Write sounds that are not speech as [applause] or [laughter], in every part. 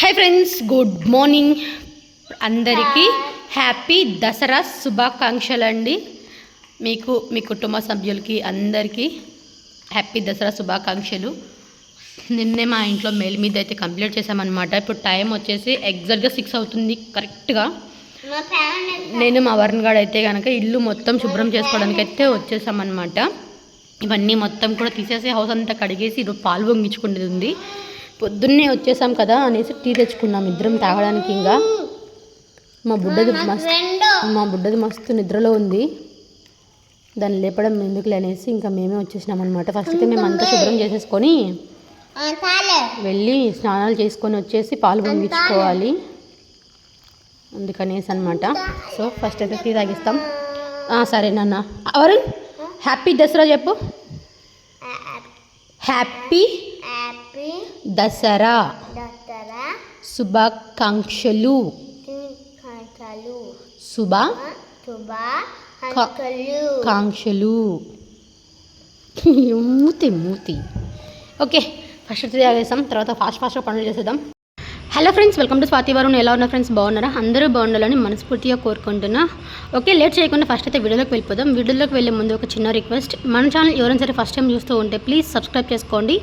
High friends good morning అందరికీ happy Dasara శుభాకాంక్షలు అండి మీకు మీ కుటుంబ సభ్యులకి అందరికీ హ్యాపీ దసరా శుభాకాంక్షలు. నిన్నే మా ఇంట్లో మెయిల్ మీద అయితే కంప్లీట్ చేసామన్నమాట ఇప్పుడు టైం వచ్చేసి ఎగ్జాక్ట్గా సిక్స్ అవుతుంది కరెక్ట్గా నేను మా వరుణ్ గాడు అయితే కనుక ఇల్లు మొత్తం శుభ్రం చేసుకోవడానికి అయితే వచ్చేసామన్నమాట. ఇవన్నీ మొత్తం కూడా తీసేసి హౌస్ అంతా కడిగేసి ఈరోజు పాలు పొంగించుకునేది ఉంది పొద్దున్నే వచ్చేసాం కదా అనేసి టీ తెచ్చుకున్నాం. ఇద్దరం తాగడానికి ఇంకా. మా బుడ్డది మస్తు మా బుడ్డది మస్తు నిద్రలో ఉంది. దాన్ని లేపడం ఎందుకులే అనేసి ఇంకా మేమే వచ్చేసినాం అనమాట ఫస్ట్ అయితే మేము అంతా శుభ్రం చేసేసుకొని వెళ్ళి స్నానాలు చేసుకొని వచ్చేసి పాలు పొంగించుకోవాలి. అందుకనేసి అనమాట సో ఫస్ట్ అయితే టీ తాగిస్తాం. సరే నాన్న. వరుణ్ హ్యాపీ దసరా చెప్పు. హ్యాపీ దసరా దసరా శుభాకాంక్షలు. కాంక్షలు శుభ కాంక్షలు మూతి మూతి. ఓకే ఫస్ట్ అయితే తాగేస్తాం తర్వాత ఫాస్ట్ ఫాస్ట్గా పనులు చేసేద్దాం. Hello friends welcome to Swathi వారు ఎలా ఉన్నారు ఫ్రెండ్స్ బాగున్నారా? అందరూ బాగుండాలని మనస్ఫూర్తిగా కోరుకుంటున్నా. ఓకే లేట్ చేయకుండా ఫస్ట్ అయితే వీడియోలోకి వెళ్ళిపోదాం. వీడియోలోకి వెళ్ళే ముందు ఒక చిన్న రిక్వెస్ట్ మన ఛానల్ ఎవరైనా సరే ఫస్ట్ టైం చూస్తూ ఉంటే ప్లీజ్ సబ్స్క్రైబ్ చేసుకోండి.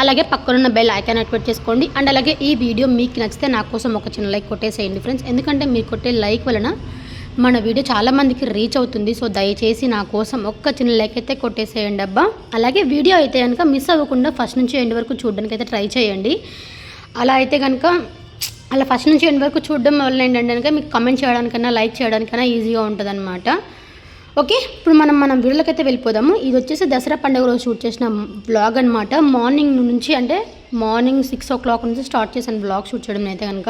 అలాగే పక్కనున్న బెల్ ఐకాన్ యాక్టివేట్ చేసుకోండి. అండ్ అలాగే ఈ వీడియో మీకు నచ్చితే నా కోసం ఒక చిన్న లైక్ కొట్టేసేయండి ఫ్రెండ్స్ ఎందుకంటే మీరు కొట్టే లైక్ వలన మన వీడియో చాలామందికి రీచ్ అవుతుంది. సో దయచేసి నా కోసం ఒక్క చిన్న లైక్ అయితే కొట్టేసేయండి అబ్బా. అలాగే వీడియో అయితే కనుక మిస్ అవ్వకుండా ఫస్ట్ నుంచి ఎండ్ వరకు చూడడానికి అయితే ట్రై చేయండి. అలా అయితే కనుక అలా ఫస్ట్ నుంచి ఎండ్ వరకు చూడడం వల్ల ఏంటంటే కనుక మీకు కమెంట్ చేయడానికన్నా లైక్ చేయడానికన్నా ఈజీగా ఉంటుంది ఓకే? ఇప్పుడు మనం మనం వీడియోలకైతే వెళ్ళిపోదాము. ఇది వచ్చేసి దసరా పండుగ రోజు షూట్ చేసిన బ్లాగ్ అనమాట మార్నింగ్ నుంచి అంటే మార్నింగ్ సిక్స్ ఓ క్లాక్ నుంచి స్టార్ట్ చేశాను బ్లాగ్ షూట్ చేయడం అయితే కనుక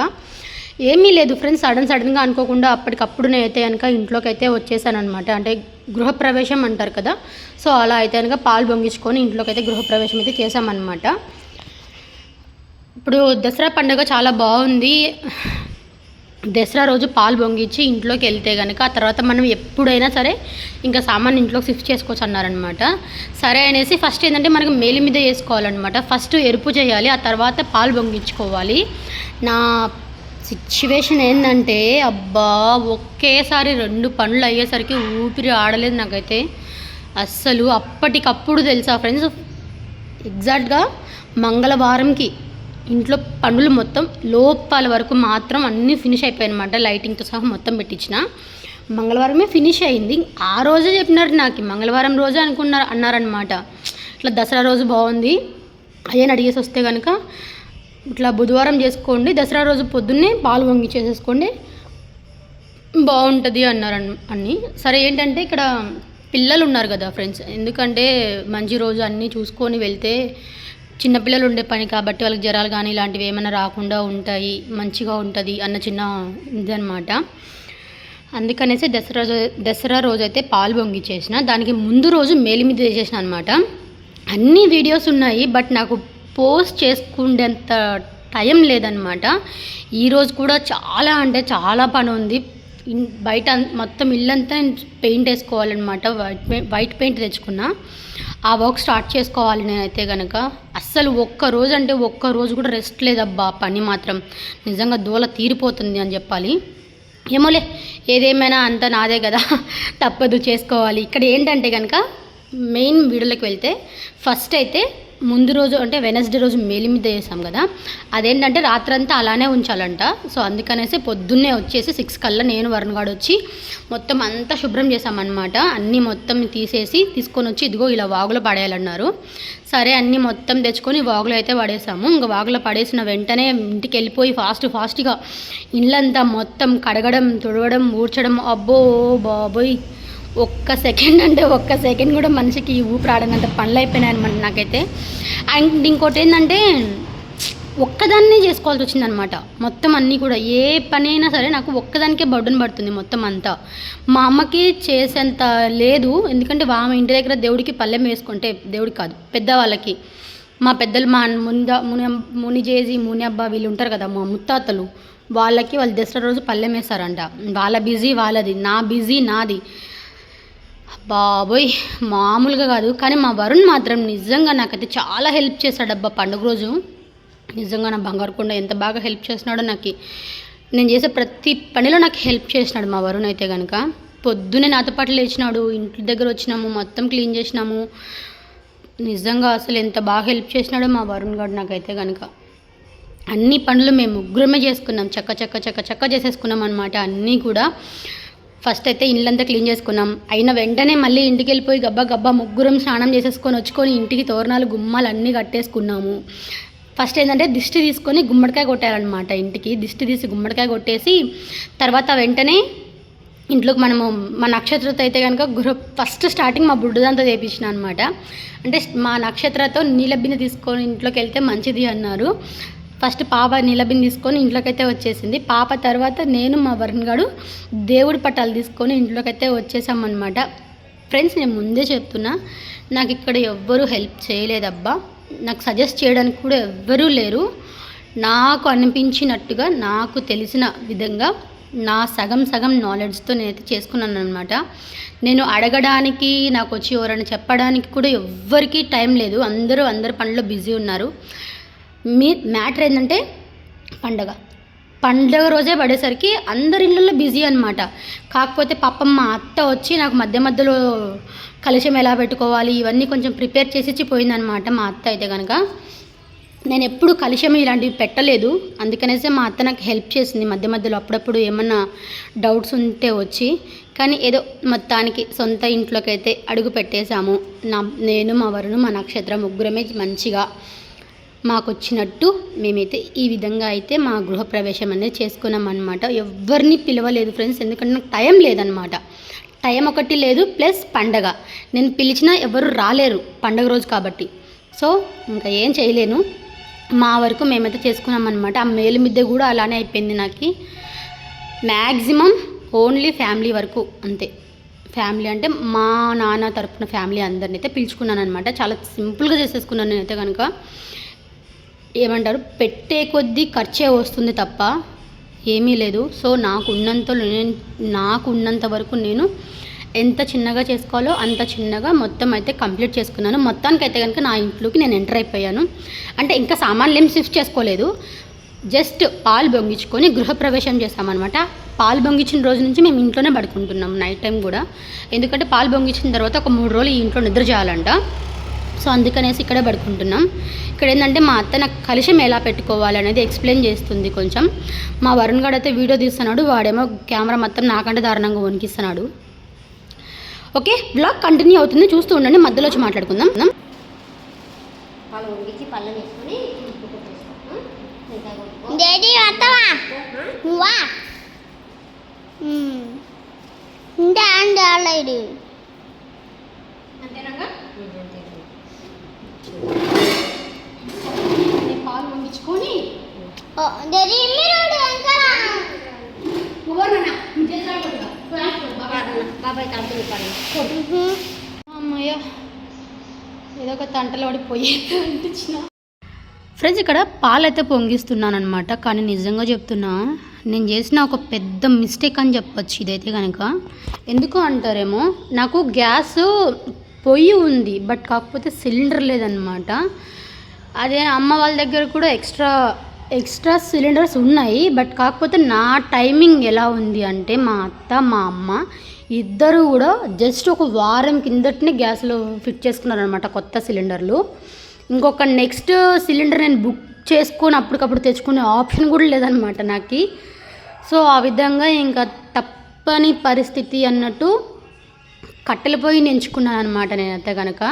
ఏమీ లేదు ఫ్రెండ్స్ సడన్ సడన్గా అనుకోకుండా అప్పటికప్పుడు అయితే కనుక ఇంట్లోకి అయితే వచ్చేసాను అనమాట అంటే గృహప్రవేశం అంటారు కదా. సో అలా అయితే కనుక పాలు పొంగించుకొని ఇంట్లోకి అయితే గృహప్రవేశం అయితే చేశామన్నమాట. ఇప్పుడు దసరా పండుగ చాలా బాగుంది. దసరా రోజు పాలు పొంగించి ఇంట్లోకి వెళ్తే కనుక ఆ తర్వాత మనం ఎప్పుడైనా సరే ఇంకా సామాన్ ఇంట్లోకి షిఫ్ట్ చేసుకోవచ్చు అన్నారనమాట సరే అనేసి ఫస్ట్ ఏంటంటే మనకు మేలి మీద వేసుకోవాలన్నమాట. ఫస్ట్ ఎరుపు చేయాలి ఆ తర్వాత పాలు పొంగించుకోవాలి. నా సిచ్యువేషన్ ఏంటంటే అబ్బా ఒకేసారి రెండు పనులు అయ్యేసరికి ఊపిరి ఆడలేదు నాకైతే. అస్సలు అప్పటికప్పుడు తెలుసా ఫ్రెండ్స్? ఎగ్జాక్ట్గా మంగళవారంకి ఇంట్లో పనులు మొత్తం లోపాల వరకు మాత్రం అన్నీ ఫినిష్ అయిపోయాయి అనమాట లైటింగ్తో సహా మొత్తం పెట్టించిన. మంగళవారమే ఫినిష్ అయింది. ఆ రోజే చెప్పినారు నాకు. మంగళవారం రోజే అనుకున్నారు అన్నారనమాట ఇట్లా దసరా రోజు బాగుంది. అదే అడిగేసి వస్తే కనుక ఇట్లా బుధవారం చేసుకోండి దసరా రోజు పొద్దున్నే పాలు వంగి చేసేసుకోండి బాగుంటుంది అన్నారు అన్- అన్ని. సరే ఏంటంటే ఇక్కడ పిల్లలు ఉన్నారు కదా ఫ్రెండ్స్ ఎందుకంటే మంచి రోజు అన్నీ చూసుకొని వెళ్తే చిన్నపిల్లలు ఉండే పని కాబట్టి వాళ్ళకి జ్వరాలు కానీ ఇలాంటివి ఏమైనా రాకుండా ఉంటాయి మంచిగా ఉంటుంది అన్న చిన్న ఇదనమాట అందుకనేసి దసరా దసరా రోజు అయితే పాలు పొంగిచ్చేసిన. దానికి ముందు రోజు మేలి మీద చేసేసిన అనమాట అన్ని వీడియోస్ ఉన్నాయి బట్ నాకు పోస్ట్ చేసుకునేంత టైం లేదనమాట ఈరోజు కూడా చాలా అంటే చాలా పని ఉంది. బయట మొత్తం ఇల్లంతా పెయింట్ వేసుకోవాలన్నమాట. వైట్ పెయింట్ వైట్ పెయింట్ తెచ్చుకున్నా. ఆ వర్క్ స్టార్ట్ చేసుకోవాలి నేనైతే కనుక అస్సలు ఒక్క రోజు అంటే ఒక్క రోజు కూడా రెస్ట్ లేదబ్బా పని మాత్రం. నిజంగా దూల తీరిపోతుంది అని చెప్పాలి. ఏమోలే ఏదేమైనా అంత నాదే కదా తప్పదు చేసుకోవాలి. ఇక్కడ ఏంటంటే కనుక మెయిన్ వీడియోలోకి వెళ్తే ఫస్ట్ అయితే ముందు రోజు అంటే వెనస్డే రోజు మేలి చేసాం కదా అదేంటంటే రాత్రంతా అలానే ఉంచాలంట. సో అందుకనేసి పొద్దున్నే వచ్చేసి సిక్స్ కల్లా నేను వరుణ్ వచ్చి మొత్తం అంతా శుభ్రం చేసామన్నమాట అన్నీ మొత్తం తీసేసి తీసుకొని వచ్చి ఇదిగో ఇలా వాగులో పడేయాలన్నారు. సరే అన్నీ మొత్తం తెచ్చుకొని వాగులో అయితే పడేసాము. ఇంకా వాగులో పడేసిన వెంటనే ఇంటికి వెళ్ళిపోయి ఫాస్ట్ ఫాస్ట్గా ఇళ్ళంతా మొత్తం కడగడం తుడవడం ఊడ్చడం. అబ్బో బాబోయ్! ఒక్క సెకండ్ అంటే ఒక్క సెకండ్ కూడా మనిషికి ఊపిరాడనంత పనులు అయిపోయినాయి అనమాట నాకైతే. అండ్ ఇంకోటి ఏంటంటే ఒక్కదాన్నే చేసుకోవాల్సి వచ్చిందనమాట మొత్తం అన్నీ కూడా ఏ పని అయినా సరే నాకు ఒక్కదానికే బర్డన్ పడుతుంది మొత్తం అంతా. మా అమ్మకి చేసేంత లేదు ఎందుకంటే ఆమె ఇంటి దగ్గర దేవుడికి పల్లెం వేసుకుంటే దేవుడికి కాదు పెద్దవాళ్ళకి. మా పెద్దలు మా ముంద ముని మునిజేజీ ముని అబ్బా వీళ్ళు ఉంటారు కదా మా ముత్తాతలు వాళ్ళకి వాళ్ళు దసరా రోజు పల్లెం వేస్తారంట. వాళ్ళ బిజీ వాళ్ళది నా బిజీ నాది. బాబోయ్ మామూలుగా కాదు కానీ మా వరుణ్ మాత్రం నిజంగా నాకైతే చాలా హెల్ప్ చేశాడబ్బా పండుగ రోజు. నిజంగా నా బంగారు కొండ ఎంత బాగా హెల్ప్ చేసినాడో నాకు నేను చేసే ప్రతి పనిలో నాకు హెల్ప్ చేసినాడు మా వరుణ్ అయితే కనుక పొద్దునే నాతో పాటు లేచినాడు ఇంటి దగ్గర వచ్చినాము మొత్తం క్లీన్ చేసినాము. నిజంగా అసలు ఎంత బాగా హెల్ప్ చేసినాడో మా వరుణ్ గారు నాకైతే కనుక అన్ని పనులు మేము ముగ్గురమే చేసుకున్నాం చక్క చక్క చక్క చక్క చేసేసుకున్నాం అనమాట అన్నీ కూడా ఫస్ట్ అయితే ఇల్లంతా క్లీన్ చేసుకున్నాం. అయిన వెంటనే మళ్ళీ ఇంటికి వెళ్ళిపోయి గబ్బా గబ్బా ముగ్గురం స్నానం చేసేసుకొని వచ్చుకొని ఇంటికి తోరణాలు గుమ్మాలు అన్నీ కట్టేసుకున్నాము. ఫస్ట్ ఏంటంటే దిష్టి తీసుకొని గుమ్మడికాయ కొట్టాలన్నమాట ఇంటికి. దిష్టి తీసి గుమ్మడికాయ కొట్టేసి తర్వాత వెంటనే ఇంట్లోకి మనము మా నక్షత్రతో అయితే కనుక గృహ ఫస్ట్ స్టార్టింగ్ మా బుడ్డదంతా చేపించిన అనమాట అంటే మా నక్షత్రతో నీలబిందె తీసుకొని ఇంట్లోకి వెళ్తే మంచిది అన్నారు. ఫస్ట్ పాప నీలబిందె తీసుకొని ఇంట్లోకైతే వచ్చేసింది. పాప తర్వాత నేను మా వరుణ్ గారు దేవుడి పటాలు తీసుకొని ఇంట్లోకైతే వచ్చేసామన్నమాట. ఫ్రెండ్స్ నేను ముందే చెప్తున్నా నాకు ఇక్కడ ఎవ్వరూ హెల్ప్ చేయలేదబ్బా. నాకు సజెస్ట్ చేయడానికి కూడా ఎవ్వరూ లేరు. నాకు అనిపించినట్టుగా నాకు తెలిసిన విధంగా నా సగం సగం నాలెడ్జ్తో నేనైతే చేసుకున్నాను అనమాట నేను అడగడానికి నాకు వచ్చి ఎవరైనా చెప్పడానికి కూడా ఎవ్వరికీ టైం లేదు. అందరూ అందరి పనిలో బిజీ ఉన్నారు. మీ మ్యాటర్ ఏంటంటే పండగ. పండగ రోజే పడేసరికి అందరి ఇళ్ళల్లో బిజీ అనమాట కాకపోతే పాపం మా అత్త వచ్చి నాకు మధ్య మధ్యలో కలుషం ఎలా పెట్టుకోవాలి ఇవన్నీ కొంచెం ప్రిపేర్ చేసిచ్చి పోయిందనమాట మా అత్త అయితే కనుక నేను ఎప్పుడు కలుషం ఇలాంటివి పెట్టలేదు. అందుకనేసే మా అత్త నాకు హెల్ప్ చేసింది మధ్య మధ్యలో అప్పుడప్పుడు ఏమన్నా డౌట్స్ ఉంటే వచ్చి. కానీ ఏదో మొత్తానికి సొంత ఇంట్లోకి అయితే అడుగు పెట్టేశాము. నా నేను మా వరుణు మా నక్షత్రం ముగ్గురమే మంచిగా మాకు వచ్చినట్టు మేమైతే ఈ విధంగా అయితే మా గృహప్రవేశం అనేది చేసుకున్నాం అనమాట ఎవరిని పిలవలేదు ఫ్రెండ్స్ ఎందుకంటే నాకు టైం లేదనమాట టైం ఒకటి లేదు ప్లస్ పండగ. నేను పిలిచినా ఎవరు రాలేరు పండగ రోజు కాబట్టి. సో ఇంకా ఏం చేయలేను. మా వరకు మేమైతే చేసుకున్నాం అనమాట ఆ మేలు మిద్దె కూడా అలానే అయిపోయింది నాకు. మ్యాక్సిమం ఓన్లీ ఫ్యామిలీ వరకు అంతే. ఫ్యామిలీ అంటే మా నాన్న తరపున ఫ్యామిలీ అందరిని అయితే పిలుచుకున్నాను అనమాట చాలా సింపుల్గా చేసేసుకున్నాను నేనైతే కనుక ఏమంటారు? పెట్టే కొద్దీ ఖర్చే వస్తుంది తప్ప ఏమీ లేదు. సో నాకు ఉన్నంత నేను నాకు ఉన్నంత వరకు నేను ఎంత చిన్నగా చేసుకోవాలో అంత చిన్నగా మొత్తం అయితే కంప్లీట్ చేసుకున్నాను. మొత్తానికి అయితే కనుక నా ఇంట్లోకి నేను ఎంటర్ అయిపోయాను. అంటే ఇంకా సామాన్లు ఏం షిఫ్ట్ చేసుకోలేదు. జస్ట్ పాలు బొంగించుకొని గృహప్రవేశం చేస్తామన్నమాట పాలు బొంగించిన రోజు నుంచి మేము ఇంట్లోనే పడుకుంటున్నాం నైట్ టైం కూడా. ఎందుకంటే పాలు బొంగించిన తర్వాత ఒక మూడు రోజులు ఈ ఇంట్లో నిద్ర చేయాలంట. సో అందుకనేసి ఇక్కడే పడుకుంటున్నాం. ఇక్కడ ఏంటంటే మా అత్త నాకు కలిషం ఎలా పెట్టుకోవాలి అనేది ఎక్స్ప్లెయిన్ చేస్తుంది కొంచెం. మా వరుణ్ గారు అయితే వీడియో తీస్తున్నాడు వాడేమో కెమెరా మొత్తం నాకంటే దారుణంగా వణికిస్తున్నాడు. ఓకే బ్లాగ్ కంటిన్యూ అవుతుంది చూస్తూ ఉండండి మధ్యలో వచ్చి మాట్లాడుకుందాం. డాడీ వస్తావా? నువ్వా ఇంకా అండి ఆడలేదు అంతేనాగా పాలు పంపించుకొని అమ్మయ్య ఏదో ఒక తంటలో పడిపోయి అంటించిన. ఫ్రెండ్స్ ఇక్కడ పాలైతే పొంగిస్తున్నాను అనమాట కానీ నిజంగా చెప్తున్నా నేను చేసిన ఒక పెద్ద మిస్టేక్ అని చెప్పొచ్చు ఇదైతే కనుక ఎందుకు అంటారేమో నాకు గ్యాస్ పొయ్యి ఉంది బట్ కాకపోతే సిలిండర్ లేదనమాట అదే అమ్మ వాళ్ళ దగ్గర కూడా ఎక్స్ట్రా ఎక్స్ట్రా సిలిండర్స్ ఉన్నాయి బట్ కాకపోతే నా టైమింగ్ ఎలా ఉంది అంటే మా అత్త మా అమ్మ ఇద్దరు కూడా జస్ట్ ఒక వారం కిందటనే గ్యాస్లో ఫిట్ చేసుకున్నారనమాట కొత్త సిలిండర్లు. ఇంకొక నెక్స్ట్ సిలిండర్ నేను బుక్ చేసుకొని అప్పటికప్పుడు తెచ్చుకునే ఆప్షన్ కూడా లేదనమాట నాకు. సో ఆ విధంగా ఇంకా తప్పని పరిస్థితి అన్నట్టు కట్టెల పొయ్యిని ఎంచుకున్నాను అనమాట నేనైతే కనుక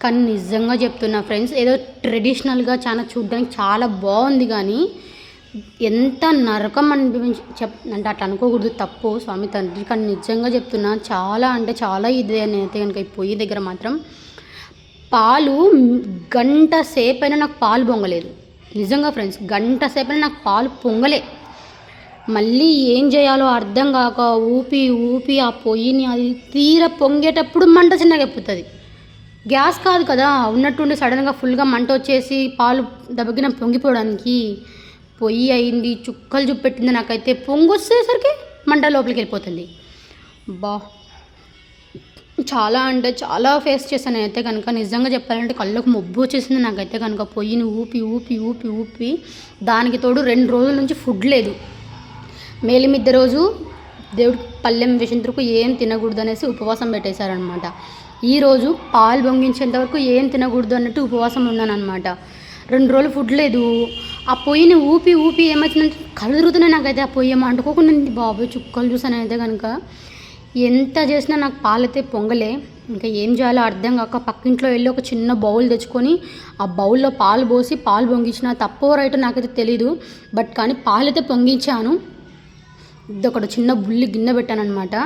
కానీ నిజంగా చెప్తున్నా ఫ్రెండ్స్ ఏదో ట్రెడిషనల్గా చాలా చూడడానికి చాలా బాగుంది కానీ ఎంత నరకం అనిపించి చెప్ అంటే అట్లా అనుకోకూడదు తప్పు. స్వామి తండ్రి కానీ నిజంగా చెప్తున్నా చాలా అంటే చాలా ఇదే నేనైతే కనుక ఈ పొయ్యి దగ్గర మాత్రం పాలు గంట సేపు అయినా నాకు పాలు పొంగలేదు. నిజంగా ఫ్రెండ్స్ గంట సేపు అయినా నాకు పాలు పొంగలే. మళ్ళీ ఏం చేయాలో అర్థం కాక ఊపి ఊపి ఆ పొయ్యిని అది తీర పొంగేటప్పుడు మంట చిన్నగా ఎప్పుతుంది గ్యాస్ కాదు కదా ఉన్నట్టుండి సడన్గా ఫుల్గా మంట వచ్చేసి పాలు దబగిన పొంగిపోవడానికి పొయ్యి అయింది చుక్కలు చూపెట్టింది నాకైతే పొంగొచ్చేసరికి మంట లోపలికి వెళ్ళిపోతుంది బా. చాలా అంటే చాలా ఫేస్ చేశాను అయితే కనుక. నిజంగా చెప్పాలంటే కళ్ళకు మొబ్బు వచ్చేసింది నాకైతే కనుక. పొయ్యిని ఊపి ఊపి ఊపి ఊపి దానికి తోడు రెండు రోజుల నుంచి ఫుడ్ లేదు. మేలిమిద్ద రోజు దేవుడికి పల్లెం వేసేంతవరకు ఏం తినకూడదు అనేసి ఉపవాసం పెట్టేశారనమాట ఈరోజు పాలు పొంగించేంత వరకు ఏం తినకూడదు అన్నట్టు ఉపవాసం ఉన్నాను అనమాట రెండు రోజులు ఫుడ్ లేదు. ఆ పొయ్యిని ఊపి ఊపి ఏమవుతుందంటే కళ్ళు తిరుగుతున్నాయి నాకైతే ఆ పొయ్యి ఏమో అంటుకోకుండా బాబు చుక్కలు చూసాను అయితే కనుక ఎంత చేసినా నాకు పాలైతే పొంగలే. ఇంకా ఏం చేయాలో అర్థం కాక పక్కింట్లో వెళ్ళి ఒక చిన్న బౌల్ తెచ్చుకొని ఆ బౌల్లో పాలు పోసి పాలు పొంగించిన తప్పో రైట్ నాకైతే తెలీదు. బట్ కానీ పాలైతే పొంగించాను. ఇది ఒకటి చిన్న బుల్లి గిన్నె పెట్టాను అనమాట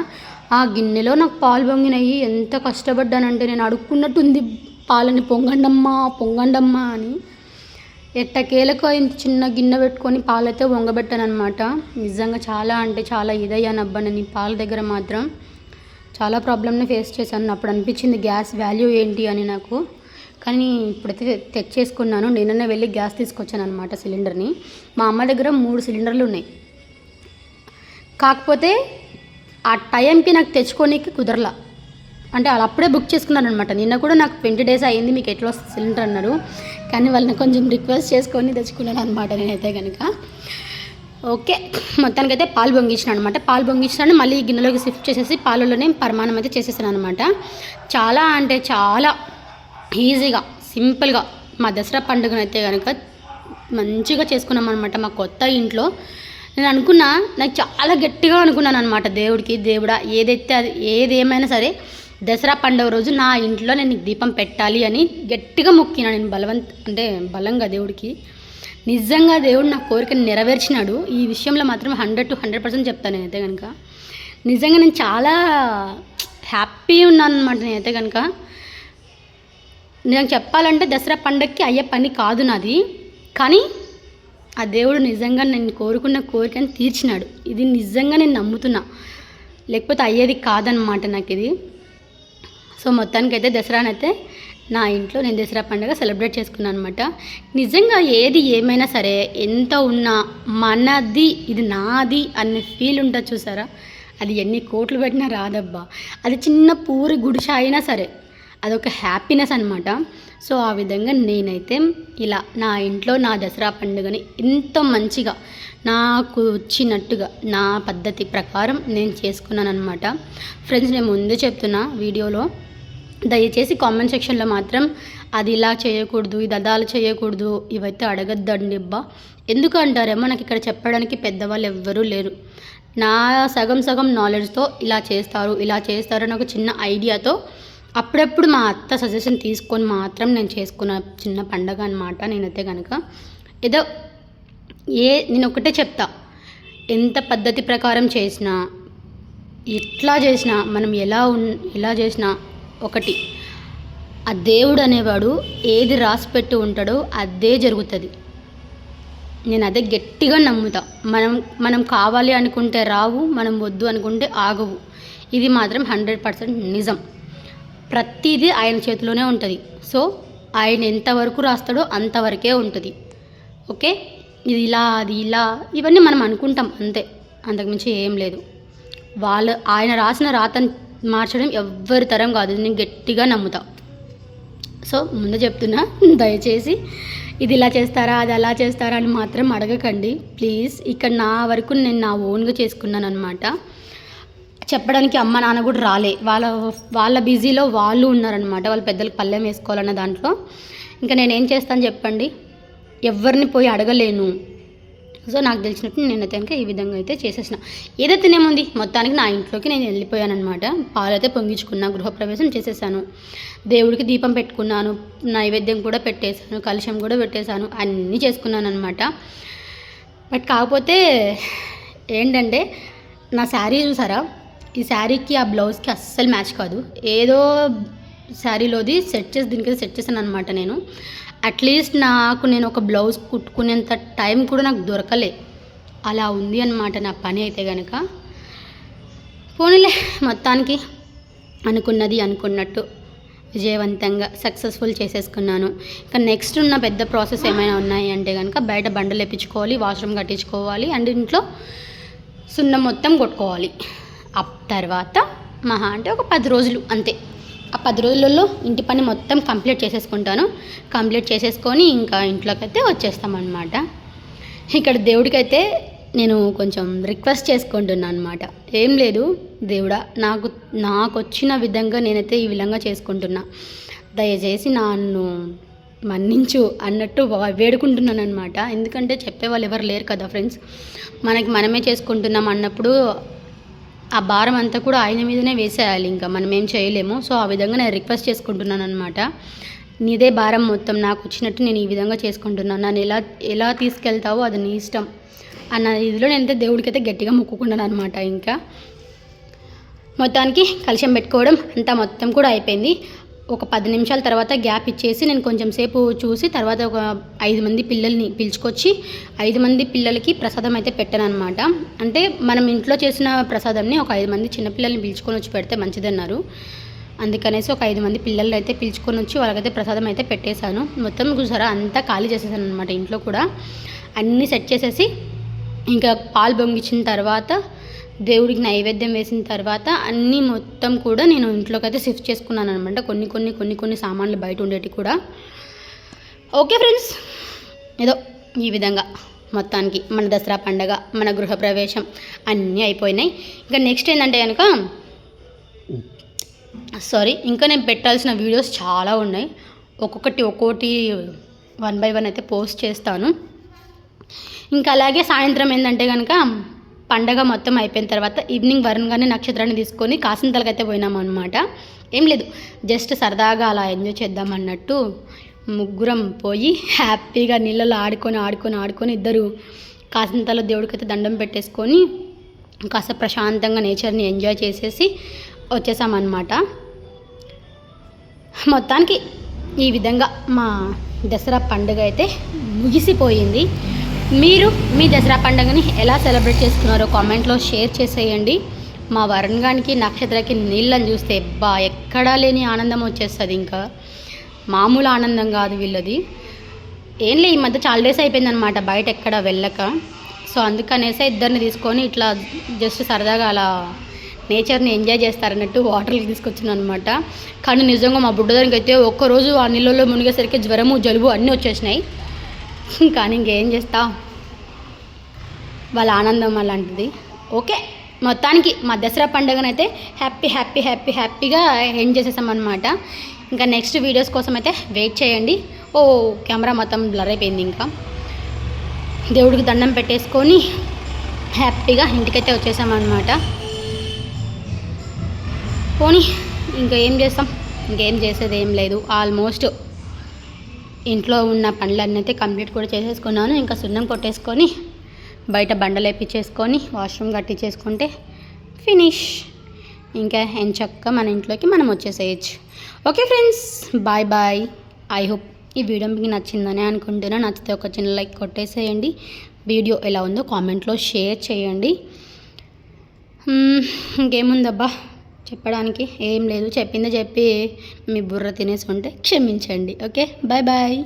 ఆ గిన్నెలో నాకు పాలు పొంగినాయి. ఎంత కష్టపడ్డానంటే నేను అడుక్కున్నట్టుంది పాలని పొంగండమ్మా పొంగండమ్మా అని. ఎట్టకేలకు ఇంత చిన్న గిన్నె పెట్టుకొని పాలైతే వంగబెట్టాను అనమాట నిజంగా చాలా అంటే చాలా ఇదయ్యాను అబ్బా నేను ఈ పాల దగ్గర మాత్రం. చాలా ప్రాబ్లమ్ని ఫేస్ చేశాను. అప్పుడు అనిపించింది గ్యాస్ వాల్యూ ఏంటి అని నాకు. కానీ ఇప్పుడైతే తెచ్చేసుకున్నాను. నిన్ననే వెళ్ళి గ్యాస్ తీసుకొచ్చాను అనమాట సిలిండర్ని. మా అమ్మ దగ్గర మూడు సిలిండర్లు ఉన్నాయి. కాకపోతే ఆ టైంకి నాకు తెచ్చుకోనికి కుదరలా. అంటే వాళ్ళు అప్పుడే బుక్ చేసుకున్నాను అనమాట నిన్న కూడా నాకు ట్వంటీ డేస్ అయ్యింది మీకు ఎట్లా వస్తుంది సిలిండర్ అన్నారు. కానీ వాళ్ళని కొంచెం రిక్వెస్ట్ చేసుకొని తెచ్చుకున్నాను అనమాట నేనైతే కనుక ఓకే మొత్తానికైతే పాలు పొంగించినాను అనమాట పాలు పొంగించినాను మళ్ళీ గిన్నెలోకి షిఫ్ట్ చేసేసి పాలలోనే పరిమాణం అయితే చేసేసాను అనమాట చాలా అంటే చాలా ఈజీగా సింపుల్గా మా దసరా పండుగనైతే కనుక మంచిగా చేసుకున్నాం అనమాట మా కొత్త ఇంట్లో. నేను అనుకున్నా నాకు చాలా గట్టిగా అనుకున్నాను అనమాట దేవుడికి దేవుడా ఏదైతే అది ఏది ఏమైనా సరే దసరా పండుగ రోజు నా ఇంట్లో నేను దీపం పెట్టాలి అని గట్టిగా మొక్కినా నేను బలవంత్ అంటే బలంగా దేవుడికి. నిజంగా దేవుడు నా కోరికను నెరవేర్చినాడు. ఈ విషయంలో మాత్రం హండ్రెడ్ టు హండ్రెడ్ పర్సెంట్ చెప్తాను నేనైతే కనుక నిజంగా నేను చాలా హ్యాపీ ఉన్నాను అనమాట నేనైతే కనుక నేను చెప్పాలంటే దసరా పండగకి అయ్యే పని కాదు నాది. కానీ ఆ దేవుడు నిజంగా నేను కోరుకున్న కోరికను తీర్చినాడు. ఇది నిజంగా నేను నమ్ముతున్నా. లేకపోతే అయ్యేది కాదనమాట నాకు ఇది సో మొత్తానికైతే దసరానైతే నా ఇంట్లో నేను దసరా పండుగ సెలబ్రేట్ చేసుకున్నాను అనమాట నిజంగా ఏది ఏమైనా సరే ఎంత ఉన్నా మనది ఇది నాది అనే ఫీల్ ఉంటుంది చూసారా? అది ఎన్ని కోట్లు పెట్టినా రాదబ్బా. అది చిన్న పూరి గుడిసె అయినా సరే అదొక హ్యాపీనెస్ అనమాట సో ఆ విధంగా నేనైతే ఇలా నా ఇంట్లో నా దసరా పండుగని ఎంతో మంచిగా నాకు వచ్చినట్టుగా నా పద్ధతి ప్రకారం నేను చేసుకున్నాను అనమాట ఫ్రెండ్స్ నేను ముందు చెప్తున్నా వీడియోలో. దయచేసి కామెంట్ సెక్షన్లో మాత్రం అది ఇలా చేయకూడదు ఇది అదాలు చేయకూడదు ఇవైతే అడగద్దండి ఇబ్బా ఎందుకు అంటారేమో నాకు ఇక్కడ చెప్పడానికి పెద్దవాళ్ళు ఎవ్వరూ లేరు. నా సగం సగం నాలెడ్జ్తో ఇలా చేస్తారు ఇలా చేస్తారు అని ఒక చిన్న ఐడియాతో అప్పుడప్పుడు మా అత్త సజెషన్ తీసుకొని మాత్రం నేను చేసుకున్న చిన్న పండగ అనమాట నేనైతే కనుక ఏదో ఏ నేను ఒకటే చెప్తా. ఎంత పద్ధతి ప్రకారం చేసినా ఎట్లా చేసినా మనం ఎలా ఉన్ ఎలా చేసినా ఒకటి ఆ దేవుడు అనేవాడు ఏది రాసి పెట్టి ఉంటాడో అదే జరుగుతుంది. నేను అదే గట్టిగా నమ్ముతా. మనం మనం కావాలి అనుకుంటే రావు మనం వద్దు అనుకుంటే ఆగవు. ఇది మాత్రం హండ్రెడ్ పర్సెంట్ నిజం. ప్రతిదీ ఆయన చేతిలోనే ఉంటుంది. సో ఆయన ఎంతవరకు రాస్తాడో అంతవరకే ఉంటుంది. ఓకే? ఇది ఇలా అది ఇలా ఇవన్నీ మనం అనుకుంటాం అంతే. అంతకుమించి ఏం లేదు. వాళ్ళ ఆయన రాసిన రాతను మార్చడం ఎవ్వరి తరం కాదు. నేను గట్టిగా నమ్ముతా. సో ముందు చెప్తున్నా దయచేసి ఇది ఇలా చేస్తారా అది అలా చేస్తారా అని మాత్రం అడగకండి. ప్లీజ్ ఇక్కడ నా వరకు నేను నా ఓన్గా చేసుకున్నాను అనమాట చెప్పడానికి అమ్మ నాన్న కూడా రాలే. వాళ్ళ వాళ్ళ బిజీలో వాళ్ళు ఉన్నారనమాట వాళ్ళ పెద్దలకు పల్లెం వేసుకోవాలన్న దాంట్లో. ఇంకా నేనేం చేస్తాను చెప్పండి? ఎవరిని పోయి అడగలేను. సో నాకు తెలిసినట్టు నేనైతే కనుక ఈ విధంగా అయితే చేసేసిన. ఏదైతే నేముంది మొత్తానికి నా ఇంట్లోకి నేను వెళ్ళిపోయానమాట పాలైతే పొంగించుకున్నా గృహప్రవేశం చేసేసాను. దేవుడికి దీపం పెట్టుకున్నాను నైవేద్యం కూడా పెట్టేశాను కలుషం కూడా పెట్టేశాను అన్నీ చేసుకున్నాను అనమాట బట్ కాకపోతే ఏంటంటే నా శారీ చూసారా? ఈ శారీకి ఆ బ్లౌజ్కి అస్సలు మ్యాచ్ కాదు. ఏదో శారీలోది సెట్ చేసి దీనికి సెట్ చేశాను అనమాట నేను. అట్లీస్ట్ నాకు నేను ఒక బ్లౌజ్ కుట్టుకునేంత టైం కూడా నాకు దొరకలే. అలా ఉంది అనమాట నా పని అయితే కనుక పోనీలే మొత్తానికి అనుకున్నది అనుకున్నట్టు విజయవంతంగా సక్సెస్ఫుల్ చేసేసుకున్నాను. ఇంకా నెక్స్ట్ ఉన్న పెద్ద ప్రాసెస్ ఏమైనా ఉన్నాయి అంటే కనుక బయట బండలు వేపించుకోవాలి వాష్రూమ్ కట్టించుకోవాలి అండ్ ఇంట్లో సున్నం మొత్తం కొట్టుకోవాలి. అప్ తర్వాత మహా అంటే ఒక పది రోజులు అంతే. ఆ పది రోజులలో ఇంటి పని మొత్తం కంప్లీట్ చేసేసుకుంటాను. కంప్లీట్ చేసేసుకొని ఇంకా ఇంట్లోకి అయితే వచ్చేస్తామన్నమాట. ఇక్కడ దేవుడికైతే నేను కొంచెం రిక్వెస్ట్ చేసుకుంటున్నాను అనమాట ఏం లేదు దేవుడా నాకు నాకు వచ్చిన విధంగా నేనైతే ఈ విధంగా చేసుకుంటున్నా. దయచేసి నన్ను మన్నించు అన్నట్టు వేడుకుంటున్నాను అనమాట ఎందుకంటే చెప్పేవాళ్ళు ఎవరు లేరు కదా ఫ్రెండ్స్. మనకి మనమే చేసుకుంటున్నాం అన్నప్పుడు ఆ భారం అంతా కూడా ఆయన మీదనే వేసేయాలి ఇంకా. మనం ఏం చేయలేము. సో ఆ విధంగా నేను రిక్వెస్ట్ చేసుకుంటున్నాను అనమాట నీదే భారం మొత్తం. నాకు వచ్చినట్టు నేను ఈ విధంగా చేసుకుంటున్నాను. నన్ను ఎలా ఎలా తీసుకెళ్తావో అది నీ ఇష్టం అన్న ఇదిలో నేనైతే దేవుడికి అయితే గట్టిగా మొక్కుకున్నాను అనమాట ఇంకా. మొత్తానికి కలుషం పెట్టుకోవడం అంతా మొత్తం కూడా అయిపోయింది. ఒక పది నిమిషాల తర్వాత గ్యాప్ ఇచ్చేసి నేను కొంచెం సేపు చూసి తర్వాత ఒక ఐదు మంది పిల్లల్ని పిలుచుకొచ్చి ఐదు మంది పిల్లలకి ప్రసాదం అయితే పెట్టాను అనమాట అంటే మనం ఇంట్లో చేసిన ప్రసాదంని ఒక ఐదు మంది చిన్నపిల్లల్ని పిలుచుకొని వచ్చి పెడితే మంచిదన్నారు. అందుకనేసి ఒక ఐదు మంది పిల్లల్ని అయితే పిలుచుకొని వచ్చి వాళ్ళకైతే ప్రసాదం అయితే పెట్టేశాను. మొత్తం చూసారా అంతా ఖాళీ చేసేసాను అనమాట ఇంట్లో కూడా. అన్నీ సెట్ చేసేసి ఇంకా పాలు బొంగిచ్చిన తర్వాత దేవుడికి నైవేద్యం వేసిన తర్వాత అన్నీ మొత్తం కూడా నేను ఇంట్లోకి అయితే షిఫ్ట్ చేసుకున్నాను అనమాట కొన్ని కొన్ని కొన్ని కొన్ని సామాన్లు బయట ఉండేవి కూడా. Okay friends. ఏదో ఈ విధంగా మొత్తానికి మన దసరా పండగ మన గృహప్రవేశం అన్నీ అయిపోయినాయి. ఇంకా నెక్స్ట్ ఏంటంటే కనుక సారీ ఇంకా నేను పెట్టాల్సిన వీడియోస్ చాలా ఉన్నాయి. ఒక్కొక్కటి ఒక్కొక్కటి వన్ బై వన్ అయితే పోస్ట్ చేస్తాను. ఇంకా అలాగే సాయంత్రం ఏంటంటే కనుక పండగ మొత్తం అయిపోయిన తర్వాత ఈవినింగ్ వరుణ్గానే నక్షత్రాన్ని తీసుకొని కాసింతలకైతే అయితే పోయినాం అనమాట ఏం లేదు జస్ట్ సరదాగా అలా ఎంజాయ్ చేద్దాం అన్నట్టు ముగ్గురం పోయి హ్యాపీగా నీళ్ళలో ఆడుకొని ఆడుకొని ఆడుకొని ఇద్దరు కాసింతలో దేవుడికైతే దండం పెట్టేసుకొని కాస్త ప్రశాంతంగా నేచర్ని ఎంజాయ్ చేసేసి వచ్చేసామన్నమాట మొత్తానికి ఈ విధంగా మా దసరా పండుగ అయితే ముగిసిపోయింది. మీరు మీ దసరా పండుగని ఎలా సెలబ్రేట్ చేసుకున్నారో కామెంట్లో షేర్ చేసేయండి. మా వరణ్గానికి నక్షత్రకి నీళ్ళని చూస్తే బా ఎక్కడా లేని ఆనందం వచ్చేస్తుంది ఇంకా. మామూలు ఆనందం కాదు వీళ్ళది. ఏంలే ఈ మధ్య చాలా డేస్ అయిపోయిందనమాట బయట ఎక్కడ వెళ్ళక. సో అందుకనేసే ఇద్దరిని తీసుకొని ఇట్లా జస్ట్ సరదాగా అలా నేచర్ని ఎంజాయ్ చేస్తారన్నట్టు వాటర్కి తీసుకొచ్చాను అనమాట కానీ నిజంగా మా బుడ్డదానికి అయితే ఒక్కరోజు ఆ నీళ్ళలో మునిగేసరికి జ్వరము జలుబు అన్నీ వచ్చేసినాయి. [laughs] కానీ ఇంకేం చేస్తావు? వాళ్ళ ఆనందం అలాంటిది. ఓకే మొత్తానికి మా దసరా పండుగనైతే హ్యాపీ హ్యాపీ హ్యాపీ హ్యాపీగా ఎండ్ చేసేసామన్నమాట. ఇంకా నెక్స్ట్ వీడియోస్ కోసం అయితే వెయిట్ చేయండి. ఓ కెమెరా మొత్తం బ్లర్ అయిపోయింది ఇంకా. దేవుడికి దండం పెట్టేసుకొని హ్యాపీగా ఇంటికైతే వచ్చేసామన్నమాట. పోనీ ఇంకా ఏం చేస్తాం? ఇంకేం చేసేది ఏం లేదు. ఆల్మోస్ట్ ఇంట్లో ఉన్న పనులన్నీ అయితే కంప్లీట్ కూడా చేసేసుకున్నాను. ఇంకా సున్నం కొట్టేసుకొని బయట బండలు వేపించేసుకొని వాష్రూమ్ కట్టించేసుకుంటే ఫినిష్. ఇంకా ఎంచక్క మన ఇంట్లోకి మనం వచ్చేసేయచ్చు. Okay friends bye bye. I hope ఈ వీడియో మీకు నచ్చిందని అనుకుంటున్నా. నచ్చితే ఒక చిన్న లైక్ కొట్టేసేయండి. వీడియో ఎలా ఉందో కామెంట్లో షేర్ చేయండి. ఇంకేముందబ్బా? చెప్పడానికి ఏం లేదు. చెప్పింది చెప్పి మీ బుర్ర తినేసి ఉంటే క్షమించండి. ఓకే? Bye bye.